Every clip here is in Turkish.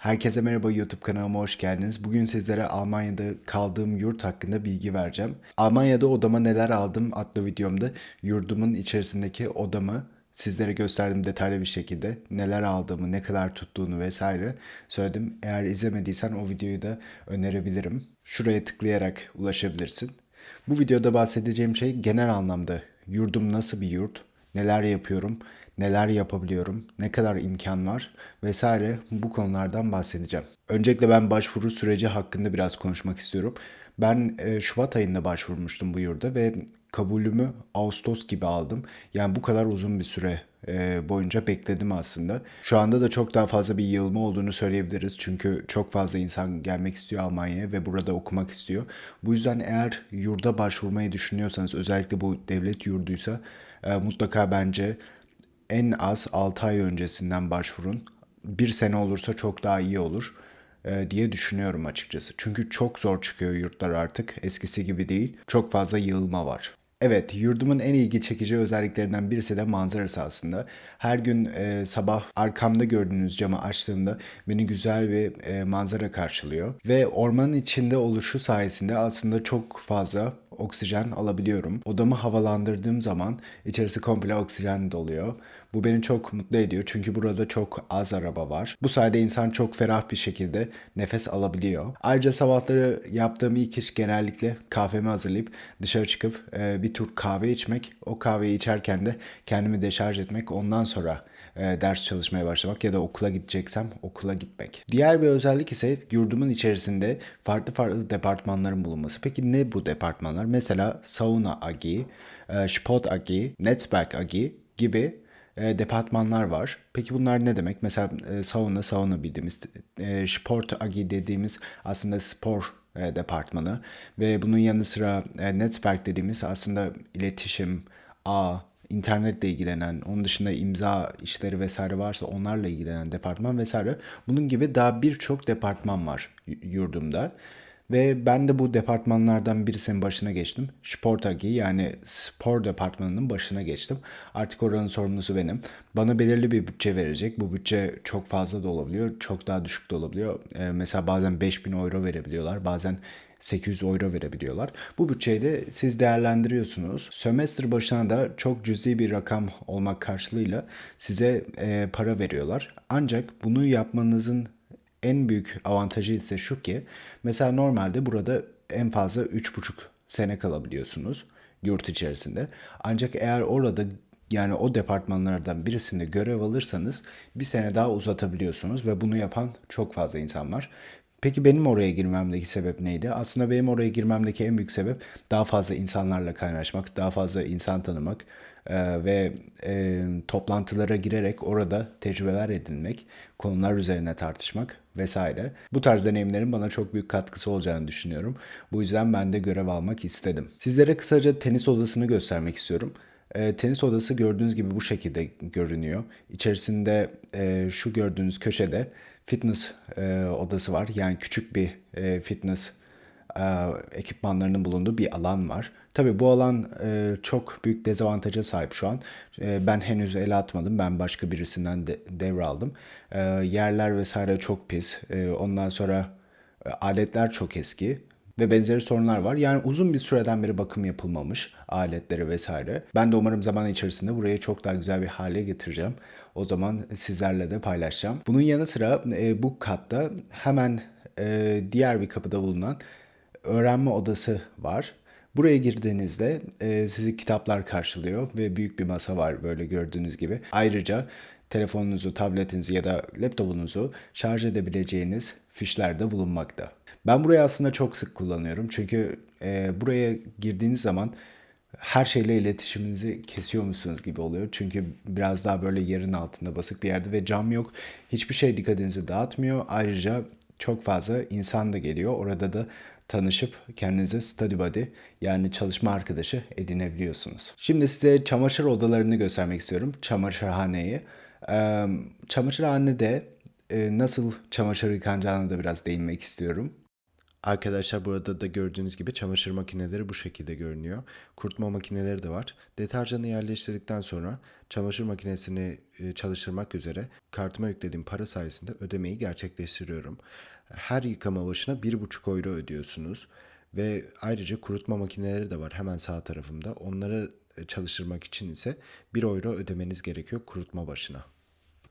Herkese merhaba YouTube kanalıma hoş geldiniz. Bugün sizlere Almanya'da kaldığım yurt hakkında bilgi vereceğim. Almanya'da odama neler aldım adlı videomda yurdumun içerisindeki odamı sizlere gösterdim detaylı bir şekilde. Neler aldığımı, ne kadar tuttuğunu vesaire söyledim. Eğer izlemediysen o videoyu da önerebilirim. Şuraya tıklayarak ulaşabilirsin. Bu videoda bahsedeceğim şey genel anlamda yurdum nasıl bir yurt, neler yapıyorum, neler yapabiliyorum, ne kadar imkan var vesaire bu konulardan bahsedeceğim. Öncelikle ben başvuru süreci hakkında biraz konuşmak istiyorum. Ben e, Şubat ayında başvurmuştum bu yurda ve kabulümü Ağustos gibi aldım. Yani bu kadar uzun bir süre e, boyunca bekledim aslında. Şu anda da çok daha fazla bir yığılma olduğunu söyleyebiliriz. Çünkü çok fazla insan gelmek istiyor Almanya'ya ve burada okumak istiyor. Bu yüzden eğer yurda başvurmayı düşünüyorsanız özellikle bu devlet yurduysa e, mutlaka bence en az 6 ay öncesinden başvurun. Bir sene olursa çok daha iyi olur e, diye düşünüyorum açıkçası. Çünkü çok zor çıkıyor yurtlar artık. Eskisi gibi değil. Çok fazla yığılma var. Evet, yurdumun en ilgi çekici özelliklerinden birisi de manzarası aslında. Her gün e, sabah arkamda gördüğünüz camı açtığımda beni güzel bir e, manzara karşılıyor. Ve ormanın içinde oluşu sayesinde aslında çok fazla oksijen alabiliyorum. Odamı havalandırdığım zaman içerisi komple oksijen doluyor. Bu beni çok mutlu ediyor çünkü burada çok az araba var. Bu sayede insan çok ferah bir şekilde nefes alabiliyor. Ayrıca sabahları yaptığım ilk iş genellikle kahvemi hazırlayıp dışarı çıkıp e, bir tur kahve içmek. O kahveyi içerken de kendimi deşarj etmek. Ondan sonra e, ders çalışmaya başlamak ya da okula gideceksem okula gitmek. Diğer bir özellik ise yurdumun içerisinde farklı farklı departmanların bulunması. Peki ne bu departmanlar? Mesela Sauna AG, e, Sport AG, Netzwerk AG gibi e, departmanlar var. Peki bunlar ne demek? Mesela e, sauna sauna bildiğimiz, e, sport agi dediğimiz aslında spor e, departmanı ve bunun yanı sıra e, Netzwerk dediğimiz aslında iletişim, ağ, internetle ilgilenen, onun dışında imza işleri vesaire varsa onlarla ilgilenen departman vesaire. Bunun gibi daha birçok departman var yurdumda. Ve ben de bu departmanlardan birisinin başına geçtim. Sportagi yani spor departmanının başına geçtim. Artık oranın sorumlusu benim. Bana belirli bir bütçe verecek. Bu bütçe çok fazla da olabiliyor, çok daha düşük de olabiliyor. Ee, mesela bazen 5000 euro verebiliyorlar, bazen 800 euro verebiliyorlar. Bu bütçeyi de siz değerlendiriyorsunuz. Sömestr başına da çok cüzi bir rakam olmak karşılığıyla size e, para veriyorlar. Ancak bunu yapmanızın en büyük avantajı ise şu ki mesela normalde burada en fazla 3,5 sene kalabiliyorsunuz yurt içerisinde. Ancak eğer orada yani o departmanlardan birisinde görev alırsanız bir sene daha uzatabiliyorsunuz ve bunu yapan çok fazla insan var. Peki benim oraya girmemdeki sebep neydi? Aslında benim oraya girmemdeki en büyük sebep daha fazla insanlarla kaynaşmak, daha fazla insan tanımak ve e, toplantılara girerek orada tecrübeler edinmek, konular üzerine tartışmak vesaire. Bu tarz deneyimlerin bana çok büyük katkısı olacağını düşünüyorum. Bu yüzden ben de görev almak istedim. Sizlere kısaca tenis odasını göstermek istiyorum. E, tenis odası gördüğünüz gibi bu şekilde görünüyor. İçerisinde e, şu gördüğünüz köşede fitness e, odası var. Yani küçük bir e, fitness e, ekipmanlarının bulunduğu bir alan var. Tabii bu alan e, çok büyük dezavantaja sahip şu an. E, ben henüz el atmadım. Ben başka birisinden de, devraldım. E, yerler vesaire çok pis. E, ondan sonra e, aletler çok eski ve benzeri sorunlar var. Yani uzun bir süreden beri bakım yapılmamış aletleri vesaire. Ben de umarım zaman içerisinde burayı çok daha güzel bir hale getireceğim. O zaman sizlerle de paylaşacağım. Bunun yanı sıra e, bu katta hemen e, diğer bir kapıda bulunan öğrenme odası var. Buraya girdiğinizde e, sizi kitaplar karşılıyor ve büyük bir masa var böyle gördüğünüz gibi. Ayrıca telefonunuzu, tabletinizi ya da laptopunuzu şarj edebileceğiniz fişler de bulunmakta. Ben burayı aslında çok sık kullanıyorum çünkü e, buraya girdiğiniz zaman her şeyle iletişiminizi kesiyormuşsunuz gibi oluyor. Çünkü biraz daha böyle yerin altında basık bir yerde ve cam yok. Hiçbir şey dikkatinizi dağıtmıyor. Ayrıca çok fazla insan da geliyor. Orada da tanışıp kendinize study buddy yani çalışma arkadaşı edinebiliyorsunuz. Şimdi size çamaşır odalarını göstermek istiyorum. Çamaşırhaneyi. Çamaşırhanede nasıl çamaşır yıkanacağına da biraz değinmek istiyorum. Arkadaşlar burada da gördüğünüz gibi çamaşır makineleri bu şekilde görünüyor. Kurutma makineleri de var. Deterjanı yerleştirdikten sonra çamaşır makinesini e, çalıştırmak üzere kartıma yüklediğim para sayesinde ödemeyi gerçekleştiriyorum. Her yıkama başına 1,5 euro ödüyorsunuz. Ve ayrıca kurutma makineleri de var hemen sağ tarafımda. Onları e, çalıştırmak için ise 1 euro ödemeniz gerekiyor kurutma başına.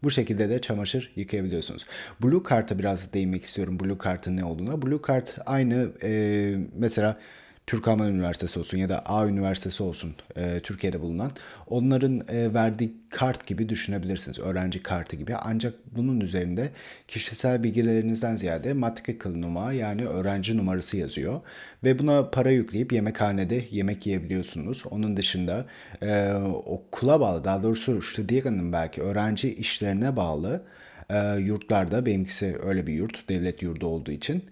Bu şekilde de çamaşır yıkayabiliyorsunuz. Blue Card'a biraz değinmek istiyorum. Blue Card'ın ne olduğuna. Blue Card aynı e, mesela Türk Alman Üniversitesi olsun ya da A Üniversitesi olsun e, Türkiye'de bulunan onların e, verdiği kart gibi düşünebilirsiniz. Öğrenci kartı gibi. Ancak bunun üzerinde kişisel bilgilerinizden ziyade matrikül numara yani öğrenci numarası yazıyor. Ve buna para yükleyip yemekhanede yemek yiyebiliyorsunuz. Onun dışında e, okula bağlı daha doğrusu Studien'in belki öğrenci işlerine bağlı e, yurtlarda benimkisi öyle bir yurt devlet yurdu olduğu için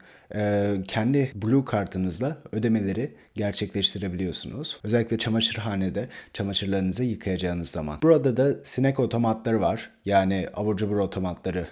kendi Blue kartınızla ödemeleri gerçekleştirebiliyorsunuz. Özellikle çamaşırhanede çamaşırlarınızı yıkayacağınız zaman. Burada da sinek otomatları var. Yani abur cubur otomatları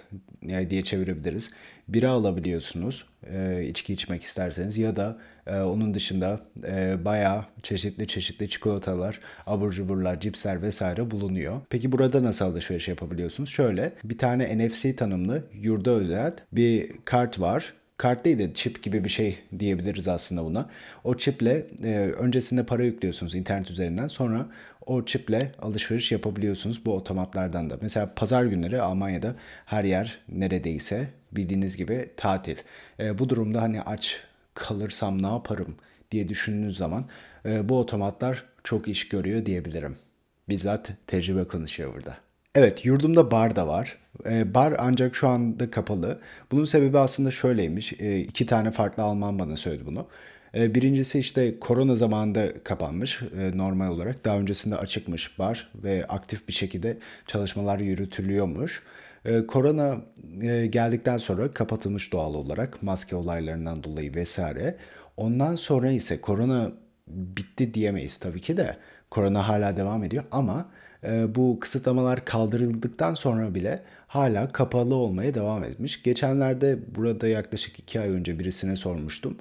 diye çevirebiliriz. Bira alabiliyorsunuz e, içki içmek isterseniz ya da e, onun dışında e, bayağı çeşitli çeşitli çikolatalar, abur cuburlar, cipsler vesaire bulunuyor. Peki burada nasıl alışveriş yapabiliyorsunuz? Şöyle bir tane NFC tanımlı yurda özel bir kart var. Kart değil de çip gibi bir şey diyebiliriz aslında buna. O çiple e, öncesinde para yüklüyorsunuz internet üzerinden. Sonra o çiple alışveriş yapabiliyorsunuz bu otomatlardan da. Mesela pazar günleri Almanya'da her yer neredeyse bildiğiniz gibi tatil. E, bu durumda hani aç kalırsam ne yaparım diye düşündüğünüz zaman e, bu otomatlar çok iş görüyor diyebilirim. Bizzat tecrübe konuşuyor burada. Evet, yurdumda bar da var. E, bar ancak şu anda kapalı. Bunun sebebi aslında şöyleymiş. E, iki tane farklı Alman bana söyledi bunu. E, birincisi işte korona zamanında kapanmış normal olarak. Daha öncesinde açıkmış bar ve aktif bir şekilde çalışmalar yürütülüyormuş. Korona e, geldikten sonra kapatılmış doğal olarak maske olaylarından dolayı vesaire. Ondan sonra ise korona bitti diyemeyiz tabii ki de. Korona hala devam ediyor ama bu kısıtlamalar kaldırıldıktan sonra bile hala kapalı olmaya devam etmiş. Geçenlerde burada yaklaşık iki ay önce birisine sormuştum.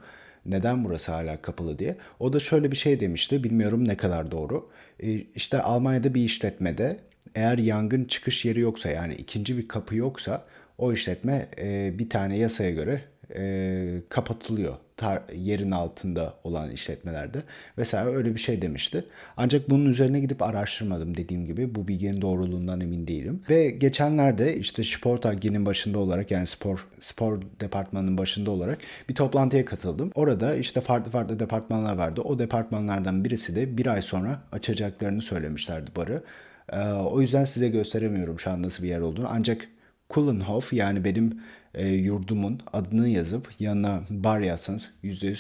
Neden burası hala kapalı diye. O da şöyle bir şey demişti. Bilmiyorum ne kadar doğru. E, işte Almanya'da bir işletmede eğer yangın çıkış yeri yoksa yani ikinci bir kapı yoksa o işletme e, bir tane yasaya göre e, kapatılıyor tar- yerin altında olan işletmelerde vesaire öyle bir şey demişti. Ancak bunun üzerine gidip araştırmadım dediğim gibi bu bilginin doğruluğundan emin değilim. Ve geçenlerde işte spor taginin başında olarak yani spor spor departmanının başında olarak bir toplantıya katıldım. Orada işte farklı farklı departmanlar vardı. O departmanlardan birisi de bir ay sonra açacaklarını söylemişlerdi barı. Ee, o yüzden size gösteremiyorum şu an nasıl bir yer olduğunu. Ancak Kullenhof yani benim e, yurdumun adını yazıp yanına bar yazsanız %100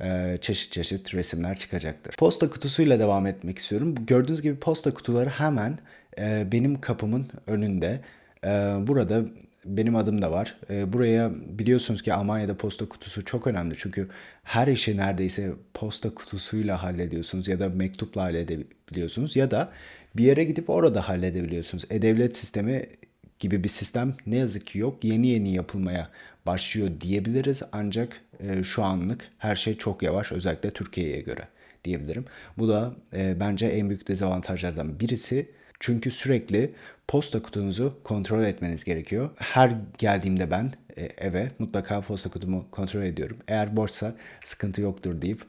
e, çeşit çeşit resimler çıkacaktır. Posta kutusuyla devam etmek istiyorum. Gördüğünüz gibi posta kutuları hemen e, benim kapımın önünde. E, burada benim adım da var. E, buraya biliyorsunuz ki Almanya'da posta kutusu çok önemli. Çünkü her işi neredeyse posta kutusuyla hallediyorsunuz ya da mektupla halledebiliyorsunuz ya da bir yere gidip orada halledebiliyorsunuz. E-Devlet sistemi gibi bir sistem ne yazık ki yok. Yeni yeni yapılmaya başlıyor diyebiliriz ancak e, şu anlık her şey çok yavaş özellikle Türkiye'ye göre diyebilirim. Bu da e, bence en büyük dezavantajlardan birisi. Çünkü sürekli posta kutunuzu kontrol etmeniz gerekiyor. Her geldiğimde ben e, eve mutlaka posta kutumu kontrol ediyorum. Eğer boşsa sıkıntı yoktur deyip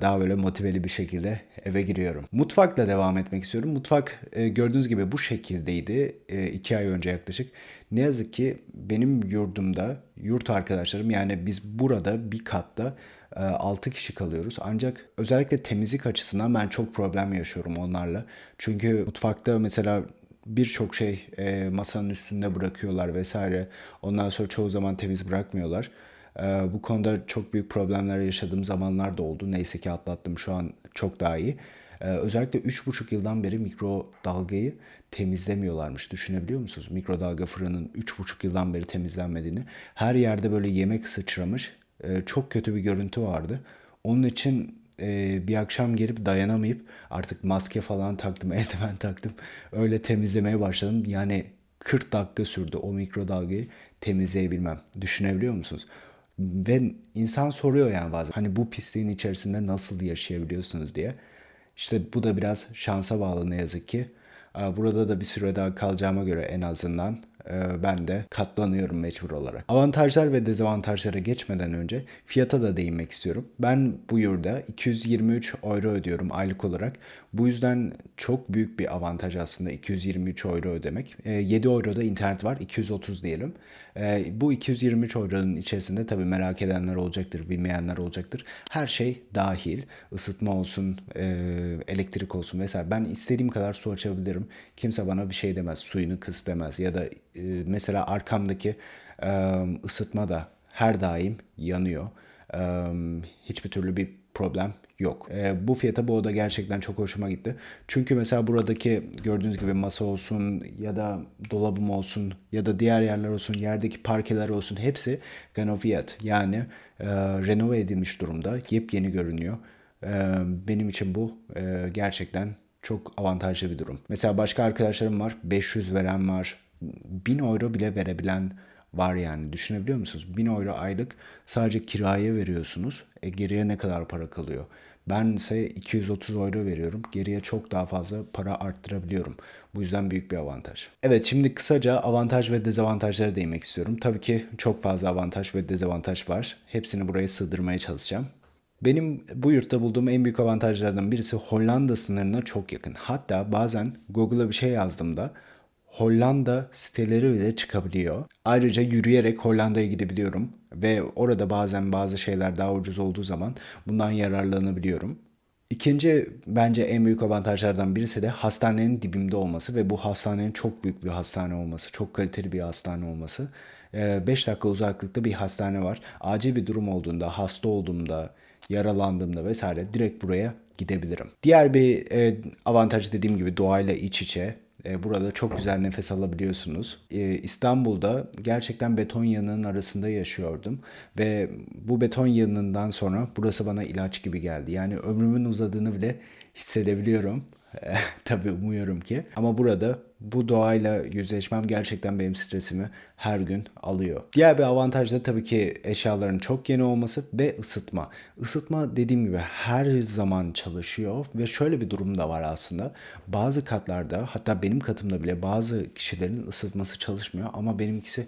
daha böyle motiveli bir şekilde eve giriyorum. Mutfakla devam etmek istiyorum. Mutfak e, gördüğünüz gibi bu şekildeydi e, iki ay önce yaklaşık. Ne yazık ki benim yurdumda yurt arkadaşlarım yani biz burada bir katta 6 kişi kalıyoruz. Ancak özellikle temizlik açısından ben çok problem yaşıyorum onlarla. Çünkü mutfakta mesela birçok şey masanın üstünde bırakıyorlar vesaire. Ondan sonra çoğu zaman temiz bırakmıyorlar. Ee, bu konuda çok büyük problemler yaşadığım zamanlar da oldu. Neyse ki atlattım şu an çok daha iyi. Ee, özellikle 3,5 yıldan beri mikrodalgayı temizlemiyorlarmış. Düşünebiliyor musunuz? Mikrodalga fırının 3,5 yıldan beri temizlenmediğini. Her yerde böyle yemek sıçramış. Ee, çok kötü bir görüntü vardı. Onun için e, bir akşam gelip dayanamayıp artık maske falan taktım, eldiven taktım. Öyle temizlemeye başladım. Yani 40 dakika sürdü o mikrodalgayı temizleyebilmem. Düşünebiliyor musunuz? Ve insan soruyor yani bazen hani bu pisliğin içerisinde nasıl yaşayabiliyorsunuz diye. İşte bu da biraz şansa bağlı ne yazık ki. Burada da bir süre daha kalacağıma göre en azından e, ben de katlanıyorum mecbur olarak. Avantajlar ve dezavantajlara geçmeden önce fiyata da değinmek istiyorum. Ben bu yurda 223 euro ödüyorum aylık olarak. Bu yüzden çok büyük bir avantaj aslında 223 euro ödemek. E, 7 euro da internet var 230 diyelim. E, bu 223 euronun içerisinde tabii merak edenler olacaktır, bilmeyenler olacaktır. Her şey dahil. Isıtma olsun, e, elektrik olsun vesaire. Ben istediğim kadar su açabilirim. Kimse bana bir şey demez. Suyunu kıs demez. Ya da e, mesela arkamdaki e, ısıtma da her daim yanıyor. E, hiçbir türlü bir problem yok. E, bu fiyata bu oda gerçekten çok hoşuma gitti. Çünkü mesela buradaki gördüğünüz gibi masa olsun ya da dolabım olsun ya da diğer yerler olsun, yerdeki parkeler olsun hepsi Ganoviyat yani e, renove edilmiş durumda. Yepyeni görünüyor. E, benim için bu e, gerçekten çok avantajlı bir durum. Mesela başka arkadaşlarım var. 500 veren var. 1000 euro bile verebilen var yani. Düşünebiliyor musunuz? 1000 euro aylık sadece kiraya veriyorsunuz. E geriye ne kadar para kalıyor? Ben ise 230 euro veriyorum. Geriye çok daha fazla para arttırabiliyorum. Bu yüzden büyük bir avantaj. Evet şimdi kısaca avantaj ve dezavantajlara değinmek istiyorum. Tabii ki çok fazla avantaj ve dezavantaj var. Hepsini buraya sığdırmaya çalışacağım. Benim bu yurtta bulduğum en büyük avantajlardan birisi Hollanda sınırına çok yakın. Hatta bazen Google'a bir şey yazdığımda Hollanda siteleri bile çıkabiliyor. Ayrıca yürüyerek Hollanda'ya gidebiliyorum ve orada bazen bazı şeyler daha ucuz olduğu zaman bundan yararlanabiliyorum. İkinci bence en büyük avantajlardan birisi de hastanenin dibimde olması ve bu hastanenin çok büyük bir hastane olması, çok kaliteli bir hastane olması. 5 dakika uzaklıkta bir hastane var. Acil bir durum olduğunda, hasta olduğumda, yaralandığımda vesaire direkt buraya gidebilirim. Diğer bir e, avantaj dediğim gibi doğayla iç içe. E, burada çok güzel nefes alabiliyorsunuz. E, İstanbul'da gerçekten beton yığınının arasında yaşıyordum ve bu beton yığınından sonra burası bana ilaç gibi geldi. Yani ömrümün uzadığını bile hissedebiliyorum. Tabii umuyorum ki. Ama burada bu doğayla yüzleşmem gerçekten benim stresimi her gün alıyor. Diğer bir avantaj da tabii ki eşyaların çok yeni olması ve ısıtma. Isıtma dediğim gibi her zaman çalışıyor ve şöyle bir durum da var aslında. Bazı katlarda hatta benim katımda bile bazı kişilerin ısıtması çalışmıyor ama benimkisi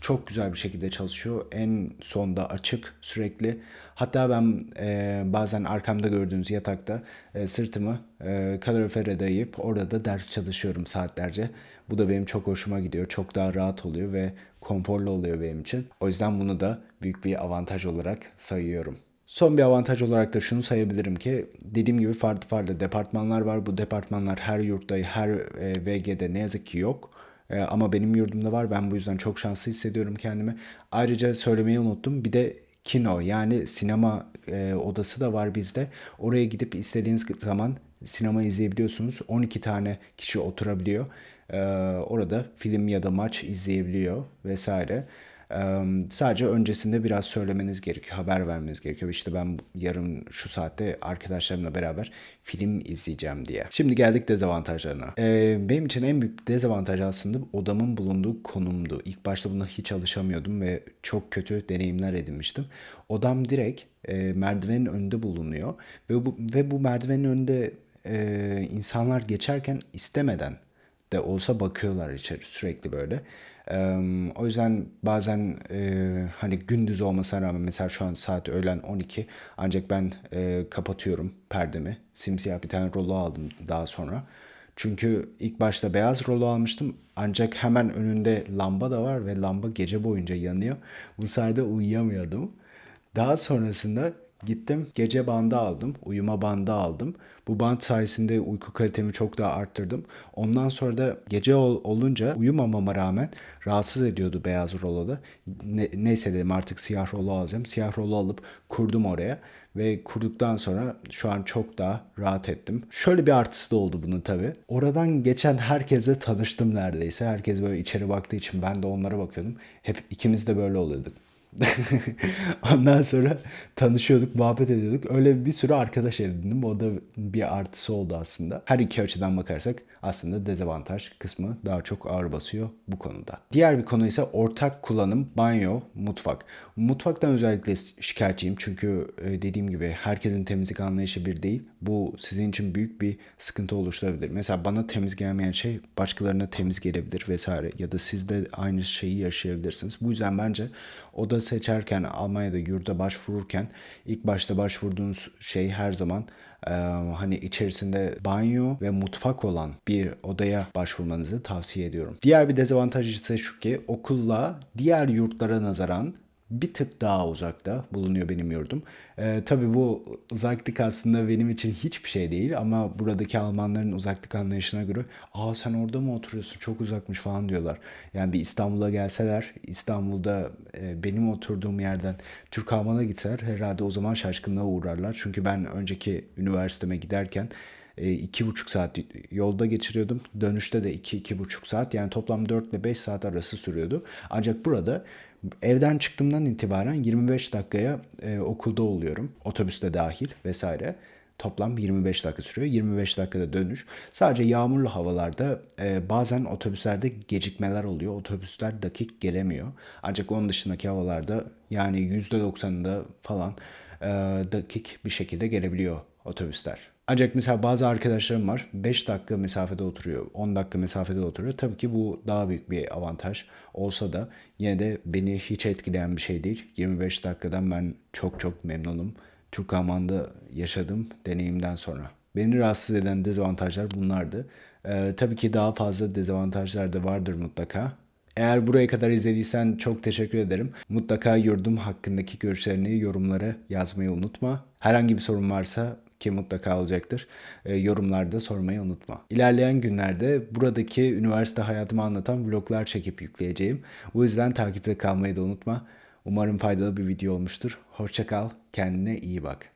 çok güzel bir şekilde çalışıyor. En sonda açık sürekli. Hatta ben e, bazen arkamda gördüğünüz yatakta e, sırtımı e, kalorifere dayayıp orada da ders çalışıyorum saatlerce. Bu da benim çok hoşuma gidiyor. Çok daha rahat oluyor ve konforlu oluyor benim için. O yüzden bunu da büyük bir avantaj olarak sayıyorum. Son bir avantaj olarak da şunu sayabilirim ki dediğim gibi farklı farklı departmanlar var. Bu departmanlar her yurtta, her e, VG'de ne yazık ki yok. E, ama benim yurdumda var. Ben bu yüzden çok şanslı hissediyorum kendimi. Ayrıca söylemeyi unuttum. Bir de kino yani sinema e, odası da var bizde. Oraya gidip istediğiniz zaman sinema izleyebiliyorsunuz. 12 tane kişi oturabiliyor. E, orada film ya da maç izleyebiliyor vesaire. Sadece öncesinde biraz söylemeniz gerekiyor, haber vermeniz gerekiyor. İşte ben yarın şu saatte arkadaşlarımla beraber film izleyeceğim diye. Şimdi geldik dezavantajlarına. Ee, benim için en büyük dezavantaj aslında odamın bulunduğu konumdu. İlk başta buna hiç alışamıyordum ve çok kötü deneyimler edinmiştim. Odam direkt e, merdivenin önünde bulunuyor ve bu, ve bu merdivenin önünde e, insanlar geçerken istemeden de olsa bakıyorlar içeri sürekli böyle. O yüzden bazen e, hani gündüz olmasına rağmen mesela şu an saat öğlen 12 ancak ben e, kapatıyorum perdemi. Simsiyah bir tane rolo aldım daha sonra. Çünkü ilk başta beyaz rolo almıştım ancak hemen önünde lamba da var ve lamba gece boyunca yanıyor. Bu sayede uyuyamıyordum. Daha sonrasında Gittim gece bandı aldım, uyuma bandı aldım. Bu band sayesinde uyku kalitemi çok daha arttırdım. Ondan sonra da gece ol, olunca uyumamama rağmen rahatsız ediyordu beyaz roloda. Ne, neyse dedim artık siyah rolo alacağım. Siyah rolo alıp kurdum oraya ve kurduktan sonra şu an çok daha rahat ettim. Şöyle bir artısı da oldu bunun tabi. Oradan geçen herkesle tanıştım neredeyse. Herkes böyle içeri baktığı için ben de onlara bakıyordum. Hep ikimiz de böyle oluyorduk. Ondan sonra tanışıyorduk, muhabbet ediyorduk. Öyle bir sürü arkadaş edindim. O da bir artısı oldu aslında. Her iki açıdan bakarsak aslında dezavantaj kısmı daha çok ağır basıyor bu konuda. Diğer bir konu ise ortak kullanım banyo, mutfak. Mutfaktan özellikle şikayetçiyim çünkü e, dediğim gibi herkesin temizlik anlayışı bir değil. Bu sizin için büyük bir sıkıntı oluşturabilir. Mesela bana temiz gelmeyen şey başkalarına temiz gelebilir vesaire ya da siz de aynı şeyi yaşayabilirsiniz. Bu yüzden bence oda seçerken Almanya'da yurda başvururken ilk başta başvurduğunuz şey her zaman e, hani içerisinde banyo ve mutfak olan bir odaya başvurmanızı tavsiye ediyorum. Diğer bir dezavantaj ise şu ki okulla diğer yurtlara nazaran bir tık daha uzakta bulunuyor benim yurdum. Ee, tabii bu uzaklık aslında benim için hiçbir şey değil ama buradaki Almanların uzaklık anlayışına göre aa sen orada mı oturuyorsun çok uzakmış falan diyorlar. Yani bir İstanbul'a gelseler İstanbul'da e, benim oturduğum yerden Türk Alman'a gitseler herhalde o zaman şaşkınlığa uğrarlar. Çünkü ben önceki üniversiteme giderken e, iki buçuk saat yolda geçiriyordum. Dönüşte de iki, iki buçuk saat yani toplam 4 ile 5 saat arası sürüyordu. Ancak burada evden çıktığımdan itibaren 25 dakikaya e, okulda oluyorum. Otobüste dahil vesaire. Toplam 25 dakika sürüyor. 25 dakikada dönüş. Sadece yağmurlu havalarda e, bazen otobüslerde gecikmeler oluyor. Otobüsler dakik gelemiyor. Ancak onun dışındaki havalarda yani %90'ında falan e, dakik bir şekilde gelebiliyor otobüsler. Ancak mesela bazı arkadaşlarım var 5 dakika mesafede oturuyor, 10 dakika mesafede oturuyor. Tabii ki bu daha büyük bir avantaj olsa da yine de beni hiç etkileyen bir şey değil. 25 dakikadan ben çok çok memnunum. Türk Alman'da yaşadığım deneyimden sonra. Beni rahatsız eden dezavantajlar bunlardı. Ee, tabii ki daha fazla dezavantajlar da vardır mutlaka. Eğer buraya kadar izlediysen çok teşekkür ederim. Mutlaka yurdum hakkındaki görüşlerini yorumlara yazmayı unutma. Herhangi bir sorun varsa ki mutlaka olacaktır. E, yorumlarda sormayı unutma. İlerleyen günlerde buradaki üniversite hayatımı anlatan vloglar çekip yükleyeceğim. Bu yüzden takipte kalmayı da unutma. Umarım faydalı bir video olmuştur. Hoşça kal, kendine iyi bak.